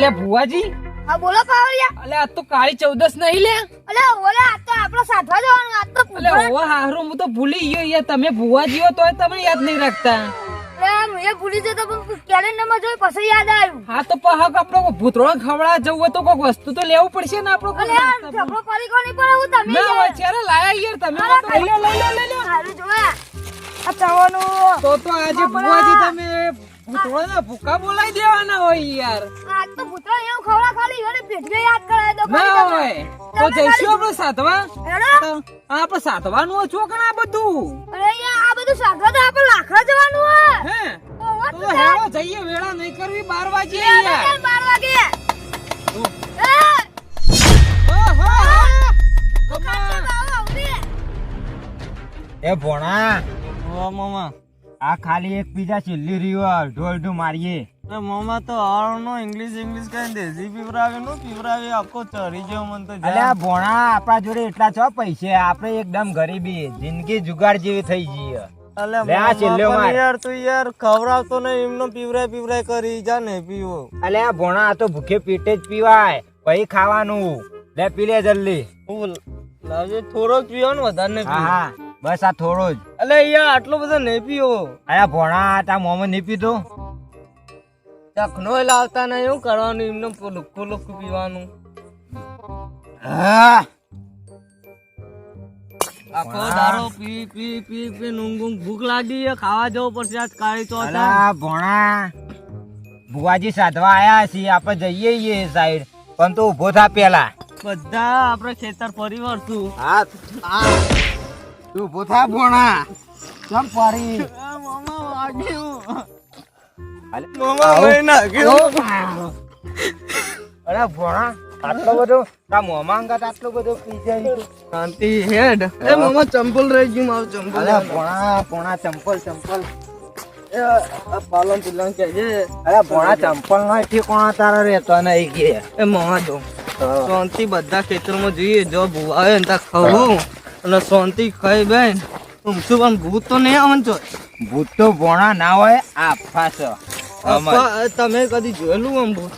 અલ્યા ભુવાજી. હા બોલો પાવડિયા અલે આ તો કાળી ચૌદસ નહીં લે. અલે ઓલે આ તો આપણો સાધવા જવાનું આ તો અલે ઓ હારું હું તો ભૂલી ગયો યાર તમે ભુવાજી હો તોય તમે યાદ નહીં રાખતા. એ ભૂલી જતો પણ કેલેન્ડરમાં જોઈ પછી યાદ આવ્યું. હા તો પહક આપણો ભૂતરો ખવડા જવું હોય તો કોઈક વસ્તુ તો લેવું પડશે ને આપણો ઝઘડો કરી કોની પર હું તમે ના હોય ત્યારે લાયા યાર તમે લઈ લો લઈ લો લઈ લો સારું જોયા. આ તો તો આજે ભુવાજી તમે ભૂતરો ના ભૂકા બોલાઈ દેવાના હોય યાર. આજ તો ભૂતળો એમ ખવડા ખાલી ઘરે પેટવે યાદ કરાય તો ના હોય. તો જઈશું આપણે સાતવા આપણે સાતવાનું હોય ચોકણ આ બધું? અરે યાર આ બધું સાધવા તો આપણે લાખડા જવાનું હોય. હે? તો તો હેડો જઈએ વેળા નહીં કરવી બાર વાગે યાર. એ ભોણા. ઓ મામા. આ ખાલી એક બીજા છેલ્લી રિવર ઢોલઢું મારીએ. મોમાં તો હારનો ઇંગ્લિશ ઇંગ્લિશ કઈ દેશી પીવરાવે નો પીવરાવે આખો ચરી જેવો મન તો અલે આ ભોણા આપણા જોડે એટલા છો પૈસે આપણે એકદમ ગરીબી જિંદગી જુગાડ જેવી થઈ જઈએ અલે લે આ છેલ્લો મામા માર. પણ યાર તું યાર ખવડાવતો ને એમનો પીવરાય પીવરાય કરી જા ને પીવો. આ ભોણા તો ભૂખે પેટે જ પીવાય પછી ખાવાનું. પી લે જલ્દી. થોડોક પીવો ને વધારે બસ આ થોડો જ. અલે યાર આટલો બધો નહીં પીઓ. આયા ભોણા તા મોમાં નહીં પીધો? ચખનો લાવતા નહીં એવું કરવાનું એમને લુખ્ખું લુખ્ખું પીવાનું. હા. આખો દારો પી પી પી પી ઊંઘ ભૂખ લાગી છે ખાવા જવું પડશે આજ કાળી તો આ ભોણા ભુવાજી સાધવા આયા છીએ આપણે જઈએ સાઈડ પણ તું ઊભો થા પેલા. બધા આપણે ખેતર ફરી વળશું. હા. તું ઊભો થા ભોણા. ચમ પરી મામા વાગ્યું મામા. ભાઈ નાખ્યું અરે ભોણા આટલો બધો તા મોમાં અંગાત આટલો બધો પી જાય. શાંતિ હેડ. એ મામા ચંપલ રહી ગયું મારું ચંપલ. અરે ભોણા ભોણા ચંપલ ચંપલ. એ પાલન પિલન કે છે. અરે ભોણા ચંપલ નો ઠેકોણા તારા રહેતો નહીં કે? એ મામા જો. શાંતિ બધા ખેતરમાં જોઈએ જો ભૂવા આવે ને ત્યાં ખાવું અને શાંતિ ખાઈ બેન. ઊંઘશું પણ ભૂત તો નહીં આવન છો ભૂત તો ભોણા ના હોય આ ફાસ. તમે કદી જોયેલું આમ ભૂત?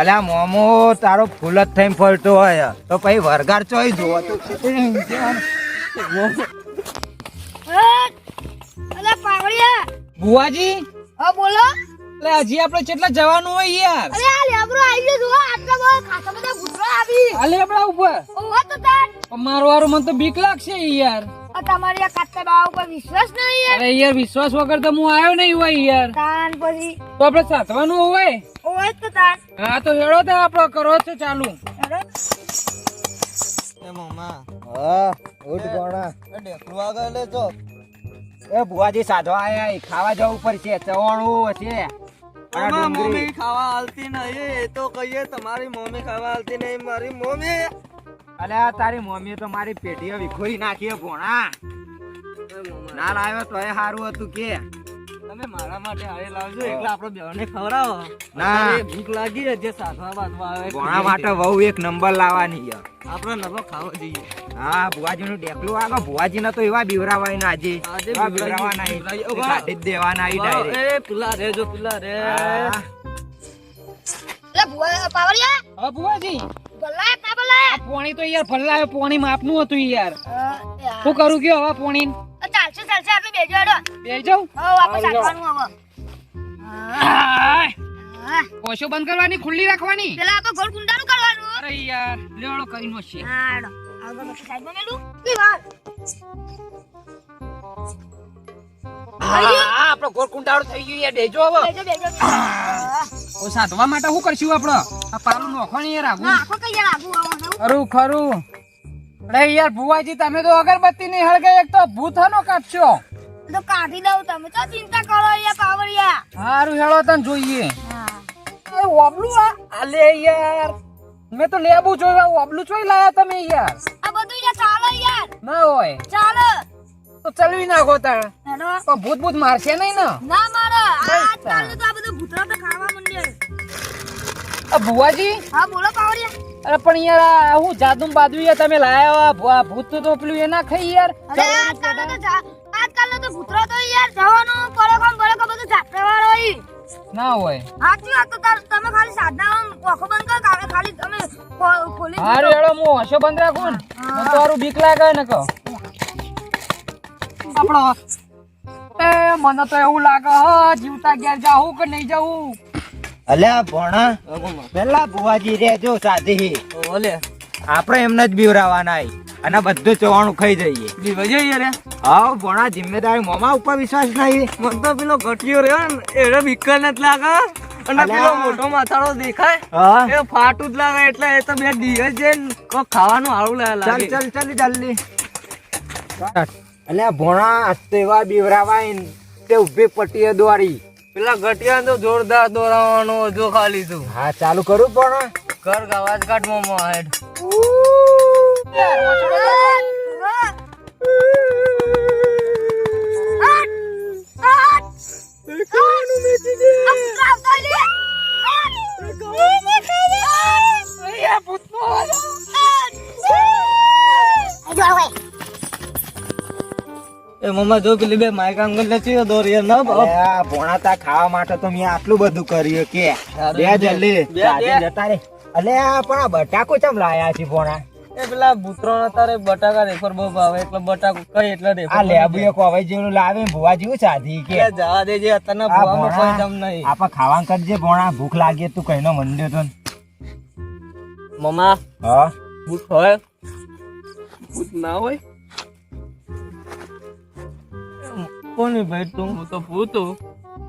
અલ્યા મોમો તારો ફૂલ જ થઈને ફરતો હોય. તો પછી વરગાર ચોઈ જોવો તો અલે પાવડિયા ભુવાજી હા બોલો. એટલે હજી આપણે કેટલા જવાનું હોય યાર. અરે આ લેબરો આવી ગયો જો આટલા બહુ ખાસા બધા ભૂતરો આવી. અલે આપડા ઉપર. ઓહો તો તાર મારો વારો મને તો બીક લાગશે યાર. તમારી આ કાતે બા ઉપર વિશ્વાસ નહીં યાર? અરે યાર વિશ્વાસ વગર તો હું આવ્યો નહીં હોય યાર. તાન પછી. તો આપણે સાતવાનું હોય? ઓહો તો તાર હા તો હેડો તો આપણો કરો છો ચાલુ. એ મામા. હા ઉઠ ગોણા. એ ઢેકલું આગળ લેજો. એ ભુવાજી સાધવા આયા ખાવા જવું પડશે ચવાણું ડુંગળી. મમ્મી ખાવા હાલતી નહીં એ તો કહીએ તમારી મમ્મી ખાવા હાલતી નહીં મારી મમ્મી અલ્યા તારી મમ્મી તો મારી પેટીએ વિખોરી નાખી ભોણા. એ ના લાવ્યો તોય સારું હતું કે. તમે મારા માટે હારે લાવજો એટલે આપણો બેવાને ખવડાવો. ના. ભૂખ લાગી છે જે સાધવા બાધવા આવે ઘણા માટે વહુ એક નંબર લાવવાની યાર. આપણો નવો ખાવો જોઈએ. હા ભુવાજી નું ડેકલું આગો ભુવાજી તો એવા બીવરાવાય ના આજે એવા બીવરાવાના કાઢી જ દેવાના આવી. એ પેલા રે જો પુલા રે. ભુવા ભુવાજી. ના પોણી તો યાર ભલ્લાયો પોણી માપનું હતું યાર. શું કરું કયો હવે પોણી ચાલશે આપણે બેજો હેડો. બે જાઉં? હો વાપસ આવવાનું હવે. કોશો બંધ કરવાની ખુલ્લી રાખવાની? પેલા આપણે ગોળ ગુંડાનું કરવાનું. અરે યાર લેવડો કઈ નો છે હા હેડો. આગળ સાઈડમાં મેલું. કે વાત આપણો ગોળ કુંડાળો થઈ ગયો યાર દેજો હવે. બેજો બેજો ઓ સાધવા માટે શું કરશું આપણો? આ પાલું નોખણી યાર આગું. આખો કઈ યાર આગુ ખરું. અરે યાર ભુવાજી તમે તો અગરબત્તી ની હળગે એક તો ભૂત હનો કાપશો. તો કાઢી દઉં તમે. તો ચિંતા કરો યાર પાવડિયા. હારું હેળો તને જોઈએ. એ ઓબલું આ અલે યાર. મેં તો લેબુ જોયું ઓબલું ચોઈ લાયા તમે યાર. આ બધું યાર ચાલો યાર. ના હોય. ચાલો. તો ચલવી નાખો તાણ. પણ ભૂત ભૂત મારશે નહીં ને? ના મારે. આ ચાલો તો આ બધું ભૂતરા તો ખાવા મંડ્યા ભુવાજી? હા બોલો પાવડિયા. અરે પણ યાર આ હું જાદુ બાદુ યાર તમે લાયા ભૂત તો પેલું એ ના ખાઈ યાર. અરે આજકાલનો તો ભૂતરો તો યાર જવાનું બધું વાળો ના હોય. સાચી વાત તો તમે ખાલી સાધના આંખો બંધ કરો કાલે ખાલી તમે ખોલી હારું હેડો હું હશો બંધ રાખું ને? તો હારું બીક લાગે ને કહો. આપણો એ મને તો એવું લાગે હ જીવતા ઘેર જાઉં કે નહીં જાવું અલ્યા ભોણા પેલા ભુવાજી રેજો સાધી ઓલે આપણે એમને જ બીવરાવાના અને બધું ચોવાનું ખાઈ જઈએ. હા જઈએ રે. ભોણા જિમ્મેદારી મોમા ઉપર વિશ્વાસ નહીં મતલબ તો પેલો ઘટિયો રહ્યો ને એને બીકર નથી લાગે. અને પેલો મોટો માથાળો દેખાય. હા. એ ફાટું જ લાગે એટલે એ તો બે દિવસ ને ખાવાનું હારું લા- ચાલ લાગે ચાલ ચાલ જલ્દી. અલ્યા ભોણા આજ તો એવા બીવરાવાય તે ઊભી પટ્ટીએ દોરી. પેલા ગટિયા તો જોરદાર દોરાવાનો જો ખાલી તું. હા ચાલુ કરું પણ. કર અવાજ કાઢ મોમો હેડ. એ મમ્મા જો પેલી બે માઈક આંગલ લેતી દોરી ના ભોણા તા ખાવા માટે તો મેં આટલું બધું કર્યું કે. બે. જલ્દી. જતા રે. અલે પણ આ બટાકો ચમ લાયા છે ભોણા? એ પેલા બુતરો તારે બટાકા રેફર બહુ ભાવે. એટલે બટાકો કઈ એટલે રેફર આ લેબુ એક હવે જેવું લાવે ભુવા જેવું સાધી કે. જવા દેજે આ ભૂવામાં કોઈ દમ નહીં. આપા ખાવાનું કરજે ભોણા. ભૂખ લાગે તું કઈનો મંડ્યો તો મમા મમ્મા હા? ભૂખ હોય? ભૂખ ના હોય? કોની ભાઈ તું હું તો ભૂત.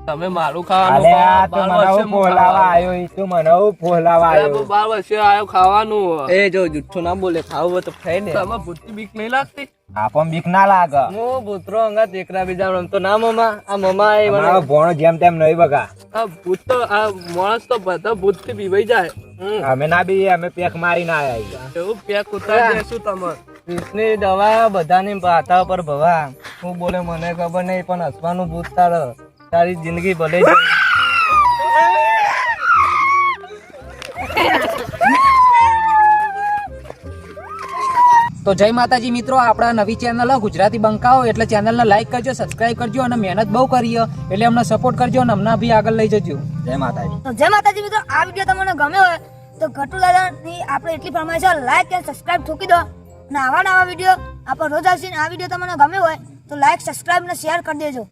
તમે મારું ખાવાનું તું મને ફોલાવા આવ્યો ઈ તું મને હું ફોલાવા આવ્યો. બાર વર્ષે આવ્યો ખાવાનું. એ જો જુઠ્ઠું ના બોલે ખાવું તો ખાઈ ને તમે ભૂતની બીક નહીં લાગતી? આપણ બીક ના લાગે. હું ભૂતરો અંગા એકરા બીજા રમતો ના મમા આ મમા એ મારો ભોણ ભોણો જેમ તેમ નહીં બગા. આ ભૂત તો આ માણસ તો બધા ભૂતથી બીવાઈ જાય અમે ના બી અમે પેક મારી ના આવ્યા એવું પેક ઉતારી દેશું તમારે. વિષની દવા બધાની માથા પર ભવા હું બોલે મને ખબર નહીં પણ હસવાનું ભૂત તાર. તારી જિંદગી ભલે તો જય માતાજી મિત્રો આપણા નવી ચેનલ ગુજરાતી બંકાઓ એટલે ચેનલને લાઈક કરજો સબસ્ક્રાઇબ કરજો અને મહેનત બહુ કરીએ એટલે અમને સપોર્ટ કરજો અને અમને બી આગળ લઈ જજો. જય માતાજી. તો જય માતાજી મિત્રો આ વીડિયો તમને ગમ્યો હોય તો ગટુ દાદાની આપણે એટલી ફરમાઈશ લાઈક અને સબસ્ક્રાઇબ ઠોકી દો. અને આવા નવા વીડિયો આપણે રોજ આવશે આ વીડિયો તમને ગમ્યો હોય તો લાઈક સબસ્ક્રાઈબ અને શેર કરી દેજો.